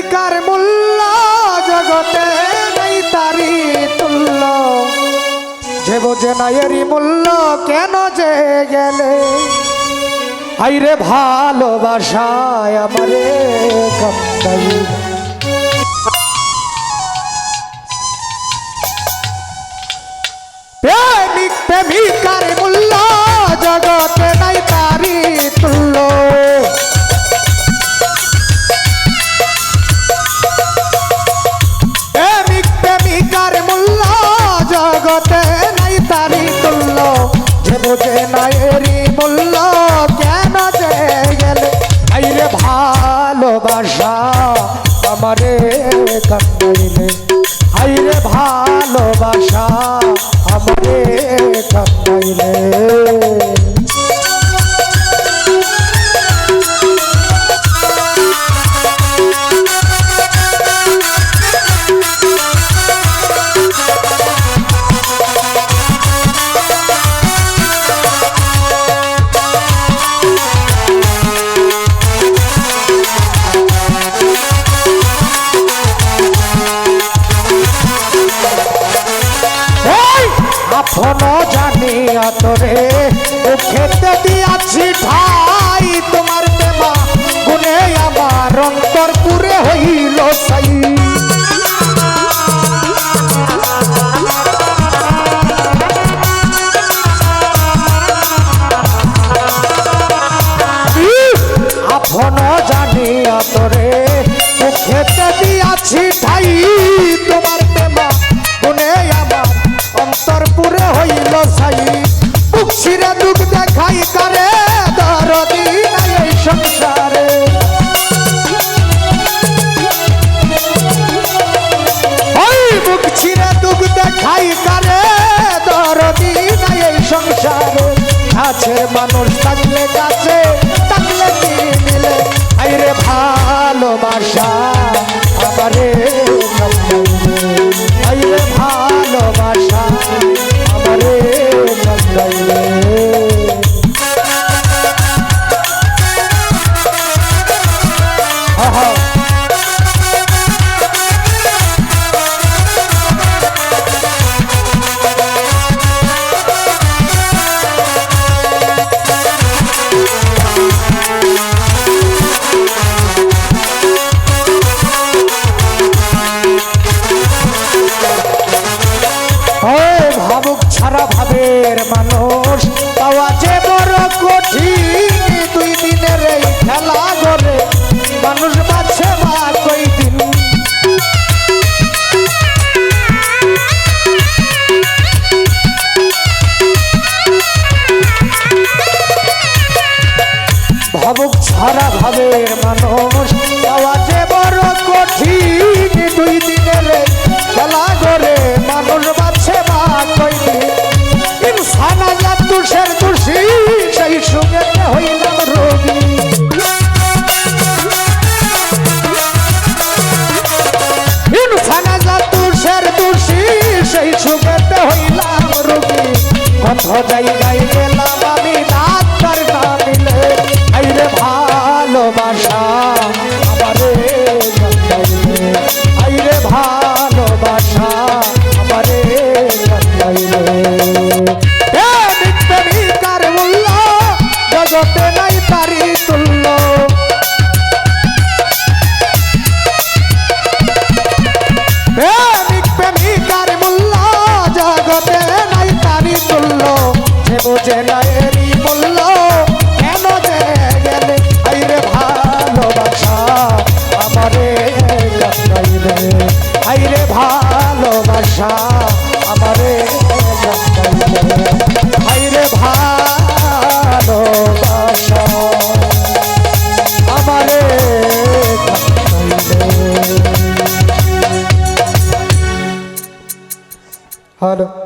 প্রেমিকার মূল্য জগতে নাই তারি তুল্য। যে বোঝে না এরই মূল্য, কেন যে গেলে? আইরে ভালোবাসায় আমারে প্রেমিক প্রেমিকার ভালোবাসা আমারে কান্দাইলে হাইরে ভালোবাসা আমারে কান্দাইলে আপন জানিয়া তোরে ও খেতে দিয়াছি ঠাই তোমার প্রেমা গুনে আমার অন্তর পুরে হইল সাই। আপন জানিয়া তোরে ও খেতে দিয়াছি ঠাই তোমার হইল সাই। বুক ছিঁড়ে দুঃখ দেখাই করে এই সংসারে। ওই বুক দুঃখ দেখাই করে দরদি এই সংসারে। আছে মানুষ থাকলে কাছে ছাড়া ভাবের মানুষ পাওয়া যে বড় কঠিন দুই দিনের খেলা করে মানুষ বাচ্ছে বা কই দিন ইনসান তুষের তুষি সেই সুখে হইলাম রোগী। ইনসান আজাদ তুষের তুষি সেই সুখে হইলাম রোগী। কত জায়গায় গেলাম আমি জগতে Hala